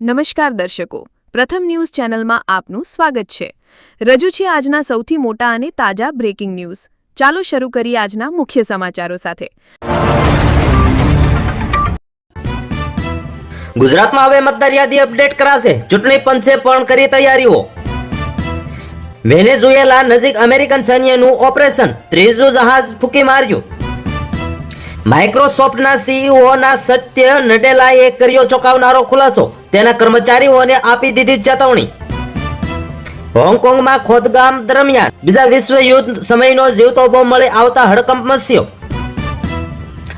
નમસ્કાર દર્શકો. પ્રથમ ન્યૂઝ ચેનલમાં આપનું સ્વાગત છે. રજૂ છે આજના સૌથી મોટા અને તાજા બ્રેકિંગ ન્યૂઝ ચાલો શરૂ કરીએ આજના મુખ્ય સમાચારો સાથે. ગુજરાતમાં હવે મતદાર યાદી અપડેટ કરાશે. ચૂંટણી પંચે પણ કરી તૈયારીઓ. વેનેઝુએલા નજીક અમેરિકન સૈન્યનું ઓપરેશન. ત્રીજું જહાજ ફૂકી માર્યું. માઇક્રોસોફ્ટના સીઈઓના સત્ય નડેલાએ કર્યો ચોંકાવનારો ખુલાસો. તેના કર્મચારીઓને આપી દીધી ચેતવણી. હોંગકોંગમાં ખોદકામ દરમિયાન બીજા વિશ્વ યુદ્ધ સમયનો જીવતો બોમ્બ મળી આવતા હડકંપ મસ્યો.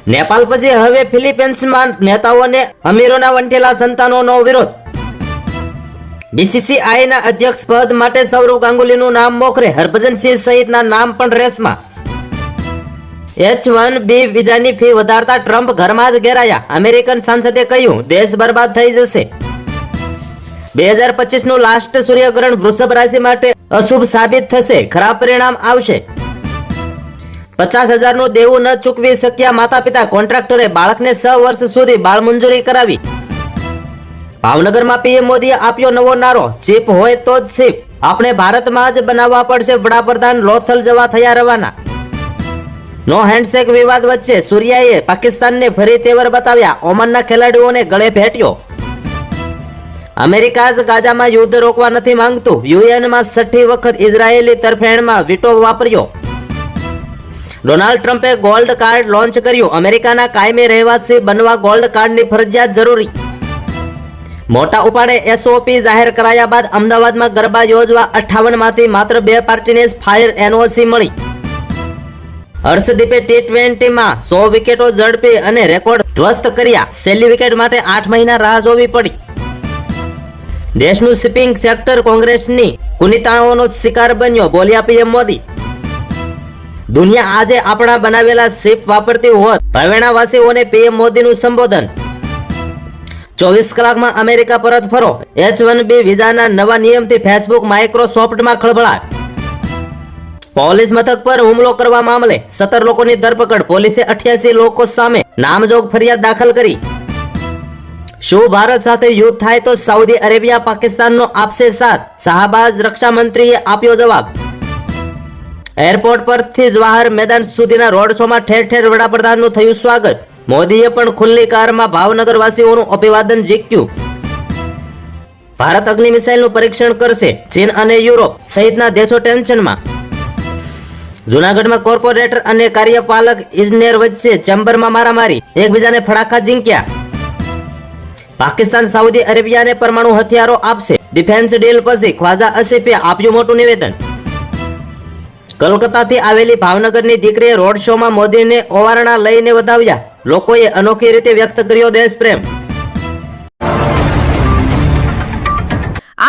નેપાલ પછી હવે ફિલિપિન્સમાં નેતાઓને અમીરોના વંટેલા સંતાનોનો વિરોધ. બીસીસીઆઈના અધ્યક્ષ પદ માટે સૌરવ ગાંગુલીનું નામ મોખરે, હરભજનસિંહ સહિતના નામ પણ રેસમાં. એચ વન બી વિઝાની ફી વધારતા ટ્રમ્પ ઘરમાં જ ઘેરાયા. અમેરિકન સાંસદે કહ્યું, દેશ બરબાદ થઈ જશે. બે હજાર પચીસનું લાસ્ટ સૂર્યગ્રહણ વૃષભ રાશિ માટે અશુભ સાબિત થશે. ખરાબ પરિણામ આવશે. પચાસ હજારનું દેવું ન ચૂકવી શક્યા માતા પિતા કોન્ટ્રાક્ટરે બાળકને છ વર્ષ સુધી બાળ મંજૂરી કરાવી. ભાવનગરમાં પીએમ મોદીએ આપ્યો નવો નારો. ચીપ હોય તો જ ચીપ. આપણે ભારતમાં જ બનાવવા પડશે વડાપ્રધાન લોથલ જવા થયા રવાના. નો હેન્ડશેક વિવાદ વચ્ચે સૂર્યાએ પાકિસ્તાનને ફરી તેવર બતાવ્યા. ઓમાનના ખેલાડીઓને ગળે ભેટ્યો. અમેરિકા જ ગાઝામાં યુદ્ધ રોકવા નથી માંગતું. યુએનમાં છઠ્ઠી વખત ઇઝરાયેલી તરફેણમાં વીટો વાપર્યો. ડોનાલ્ડ ટ્રમ્પે ગોલ્ડ કાર્ડ લોન્ચ કર્યું. અમેરિકાના કાયમી રહેવાસી બનવા ગોલ્ડ કાર્ડની ફરજિયાત જરૂરી. મોટા ઉપાડે એસઓપી જાહેર કરાયા બાદ અમદાવાદમાં ગરબા યોજવા અઠ્ઠાવનમાંથી માત્ર બે પાર્ટીને જ ફાયર એનઓસી મળી. હર્ષદીપે ટી ટ્વેન્ટીમાં સો વિકેટો ઝડપી અને રેકોર્ડ ધ્વસ્ત કર્યા. છેલ્લી વિકેટ માટે આઠ મહિના રાહ જોવી પડી. દેશનું શિપિંગ સેક્ટર કોંગ્રેસની કુનિતાઓનો શિકાર બન્યો, બોલ્યા પીએમ મોદી. દુનિયા આજે આપણા બનાવેલા શિપ વાપરતી હોત પરવેણાવાસીઓને પીએમ મોદીનું સંબોધન. ચોવીસ કલાકમાં અમેરિકા પરત ફરો. એચ વન બી વિઝાના નવા નિયમથી ફેસબુક માઇક્રોસોફ્ટમાં ખળભળાટ. પોલીસ મથક પર હુમલો કરવા મામલે સત્તર લોકોની ધરપકડ, પોલીસે અઠ્યાસી લોકો સામે નામજોગ ફરિયાદ દાખલ કરી. શું ભારત સાથે યુદ્ધ થાય તો સાઉદી અરેબિયા પાકિસ્તાનનો આપશે સાથ? શાહબાજ રક્ષા મંત્રીએ આપ્યો જવાબ. એરપોર્ટ પરથી જવાહર મેદાન સુધીના રોડ શોમાં ઠેર ઠેર વડાપ્રધાનનું થયું સ્વાગત. મોદીએ પણ ખુલ્લી કારમાં ભાવનગરવાસીઓનું અભિવાદન ઝીક્યું ભારત અગ્નિ મિસાઇલનું પરીક્ષણ કરશે ચીન અને યુરોપ સહિતના દેશો ટેન્શનમાં. જુનાગઢમાં કોર્પોરેટર અને કાર્યપાલક ઇજનેર વચ્ચે ચેમ્બરમાં મારામારી. એકબીજાને ફડાકા ઝીંક્યા. પાકિસ્તાન, સાઉદી અરેબિયાને પરમાણુ હથિયારો આપશે. ડિફેન્સ ડીલ પછી ખ્વાજા અસીફે આપ્યું મોટું નિવેદન. કલકત્તાથી આવેલી ભાવનગરની દીકરીએ રોડ શોમાં મોદીને ઓવારણા લઈને વધાવ્યા. લોકોએ અનોખી રીતે વ્યક્ત કર્યો દેશ પ્રેમ